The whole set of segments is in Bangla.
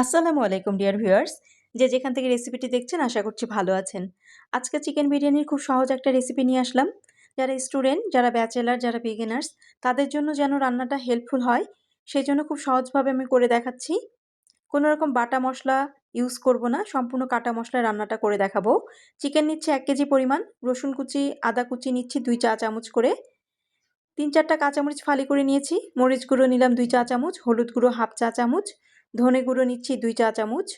আসসালামু আলাইকুম ডিয়ার ভিউয়ার্স যে যেখান থেকে রেসিপিটি দেখছেন, আশা করছি ভালো আছেন। আজকে চিকেন বিরিয়ানির খুব সহজ একটা রেসিপি নিয়ে আসলাম। যারা স্টুডেন্ট যারা ব্যাচেলার যারা বিগিনার্স তাদের জন্য যেন রান্নাটা হেল্পফুল হয় সেই জন্য খুব সহজভাবে আমি করে দেখাচ্ছি। কোনো রকম বাটা মশলা ইউজ করব না, সম্পূর্ণ কাটা মশলায় রান্নাটা করে দেখাবো। চিকেন নিচ্ছে এক কেজি পরিমাণ, রসুন কুচি, আদা কুচি নিচ্ছি দুই চা চামচ করে। তিন চারটা কাঁচামরিচ ফালি করে নিয়েছি, মরিচ গুঁড়ো নিলাম দুই চা চামচ, হলুদ গুঁড়ো হাফ চা চামচ। ধনে গুঁড়ো নিচ্ছি দুই চা চামচ।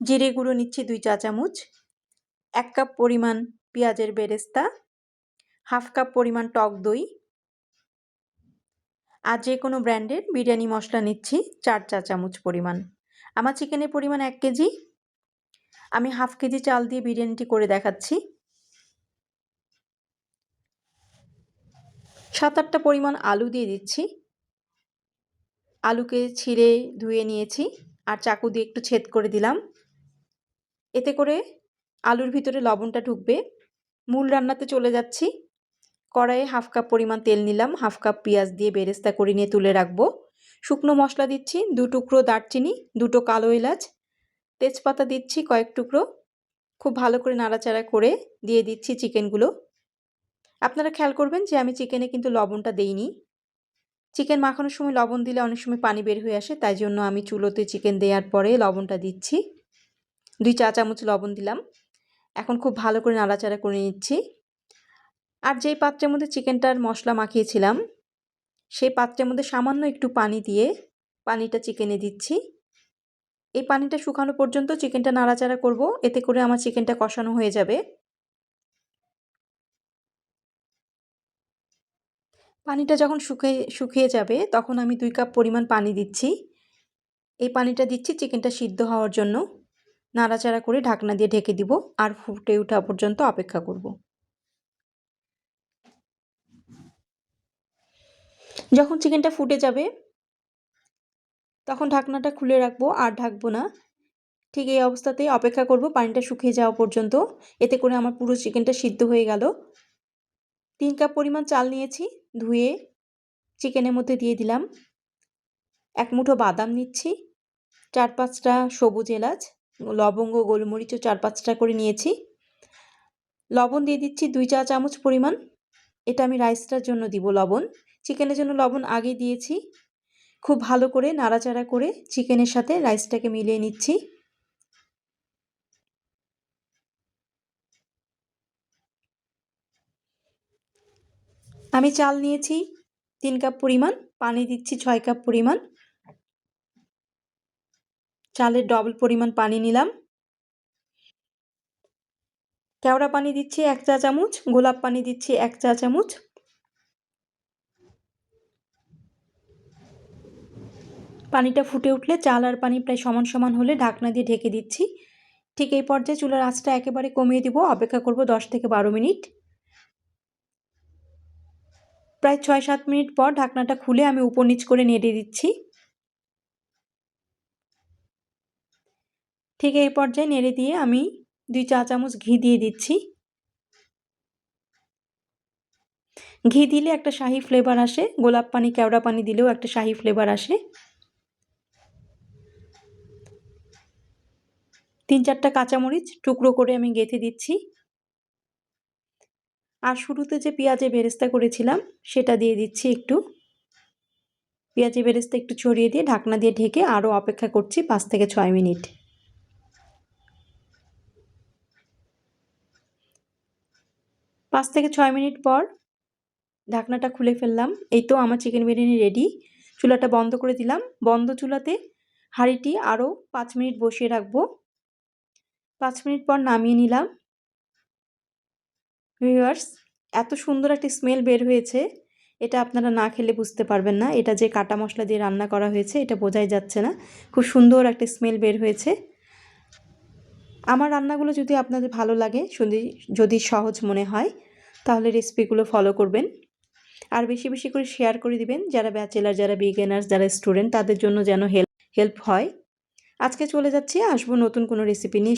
জিরে গুঁড়ো নিচ্ছি দুই চা চামচ। এক কাপ পরিমাণ পেঁয়াজের বেরেস্তা। হাফ কাপ পরিমাণ টক দই। আর যে কোনো ব্র্যান্ডের বিরিয়ানি মশলা নিচ্ছি চার চা চামচ পরিমাণ। আমার চিকেনের পরিমাণ এক কেজি। আমি হাফ কেজি চাল দিয়ে বিরিয়ানিটি করে দেখাচ্ছি। সাত আটটা পরিমাণ আলু দিয়ে দিচ্ছি। আলুকে ছিঁড়ে ধুয়ে নিয়েছি আর চাকু দিয়ে একটু ছেদ করে দিলাম। এতে করে আলুর ভিতরে লবণটা ঢুকবে। মূল রান্নাতে চলে যাচ্ছি। কড়াইয়ে হাফ কাপ পরিমাণ তেল নিলাম, হাফ কাপ পেঁয়াজ দিয়ে বেরেস্তা করে নিয়ে তুলে রাখব। শুকনো মশলা দিচ্ছি, দু টুকরো দারচিনি, দুটো কালো এলাচ, তেজপাতা দিচ্ছি কয়েক টুকরো। খুব ভালো করে নাড়াচাড়া করে দিয়ে দিচ্ছি চিকেনগুলো। আপনারা খেয়াল করবেন যে আমি চিকেনে কিন্তু লবণটা দেইনি। চিকেন মাখানোর সময় লবণ দিলে অনেক সময় পানি বের হয়ে আসে, তাই জন্য আমি চুলোতে চিকেন দেওয়ার পরে লবণটা দিচ্ছি। দুই চা চামচ লবণ দিলাম। এখন খুব ভালো করে নাড়াচাড়া করে নিচ্ছি। আর যেই পাত্রের মধ্যে চিকেনটার মশলা মাখিয়েছিলাম, সেই পাত্রের মধ্যে সামান্য একটু পানি দিয়ে পানিটা চিকেনে দিচ্ছি। এই পানিটা শুকানো পর্যন্ত চিকেনটা নাড়াচাড়া করব, এতে করে আমার চিকেনটা কষানো হয়ে যাবে। পানিটা যখন শুকিয়ে শুকিয়ে যাবে, তখন আমি দুই কাপ পরিমাণ পানি দিচ্ছি। এই পানিটা দিচ্ছি চিকেনটা সিদ্ধ হওয়ার জন্য। নাড়াচাড়া করে ঢাকনা দিয়ে ঢেকে দিব আর ফুটে ওঠা পর্যন্ত অপেক্ষা করব। যখন চিকেনটা ফুটে যাবে, তখন ঢাকনাটা খুলে রাখব আর ঢাকবো না। ঠিক এই অবস্থাতেই অপেক্ষা করব পানিটা শুকিয়ে যাওয়া পর্যন্ত। এতে করে আমার পুরো চিকেনটা সিদ্ধ হয়ে গেল। তিন কাপ পরিমাণ চাল নিয়েছি, ধুয়ে চিকেনের মধ্যে দিয়ে দিলাম। এক মুঠো বাদাম নিচ্ছি, চার পাঁচটা সবুজ এলাচ, লবঙ্গ গোলমরিচও চার পাঁচটা করে নিয়েছি। লবণ দিয়ে দিচ্ছি দুই চা চামচ পরিমাণ। এটা আমি রাইসটার জন্য দিব লবণ। চিকেনের জন্য লবণ আগে দিয়েছি। খুব ভালো করে নাড়াচাড়া করে চিকেনের সাথে রাইসটাকে মিলিয়ে নিচ্ছি। আমি চাল নিয়েছি, তিন কাপ পরিমাণ, পানি দিচ্ছি ছয় কাপ পরিমাণ। চালের ডবল পরিমাণ পানি নিলাম। কেওড়া পানি দিচ্ছি এক চা চামচ, গোলাপ পানি দিচ্ছি এক চা চামচ। পানিটা ফুটে উঠলে চাল আর পানি প্রায় সমান সমান হলে ঢাকনা দিয়ে ঢেকে দিচ্ছি। ঠিক এই পর্যায়ে চুলার আঁচটা একেবারে কমিয়ে দিব, অপেক্ষা করব দশ থেকে বারো মিনিট। প্রায় ছয় সাত মিনিট পর ঢাকনাটা খুলে আমি উপর নিচ করে নেড়ে দিচ্ছি। ঠিক এই পর্যায়ে নেড়ে দিয়ে আমি দুই চা চামচ ঘি দিয়ে দিচ্ছি। ঘি দিলে একটা শাহি ফ্লেভার আসে, গোলাপ পানি, কেওড়া পানি দিলেও একটা শাহি ফ্লেভার আসে। তিন চারটা কাঁচামরিচ টুকরো করে আমি গেঁথে দিচ্ছি। আর শুরুতে যে পেঁয়াজে বেরেস্তা করেছিলাম, সেটা দিয়ে দিচ্ছি একটু। পেঁয়াজে বেরেস্তা একটু ছড়িয়ে দিয়ে ঢাকনা দিয়ে ঢেকে আরও অপেক্ষা করছি পাঁচ থেকে ছয় মিনিট। পাঁচ থেকে ছয় মিনিট পর ঢাকনাটা খুলে ফেললাম। এই তো আমার চিকেন বিরিয়ানি রেডি। চুলাটা বন্ধ করে দিলাম। বন্ধ চুলাতে হাঁড়িটি আরও পাঁচ মিনিট বসিয়ে রাখব। পাঁচ মিনিট পর নামিয়ে নিলাম। ভিউয়ার্স, এত সুন্দর একটি স্মেল বের হয়েছে। এটা আপনারা না খেলে বুঝতে পারবেন না। এটা যে কাটা মশলা দিয়ে রান্না করা হয়েছে, এটা বোঝাই যাচ্ছে না। খুব সুন্দর একটা স্মেল বের হয়েছে। আমার রান্নাগুলো যদি আপনাদের ভালো লাগে যদি যদি সহজ মনে হয়, তাহলে রেসিপিগুলো ফলো করবেন। আর বেশি বেশি করে শেয়ার করে দিবেন, যারা ব্যাচেলার, যারা বিগেনার্স, যারা স্টুডেন্ট, তাদের জন্য যেন হেল্প হেল্প হয়। আজকে চলে যাচ্ছি, আসব নতুন কোনো রেসিপি নিয়ে।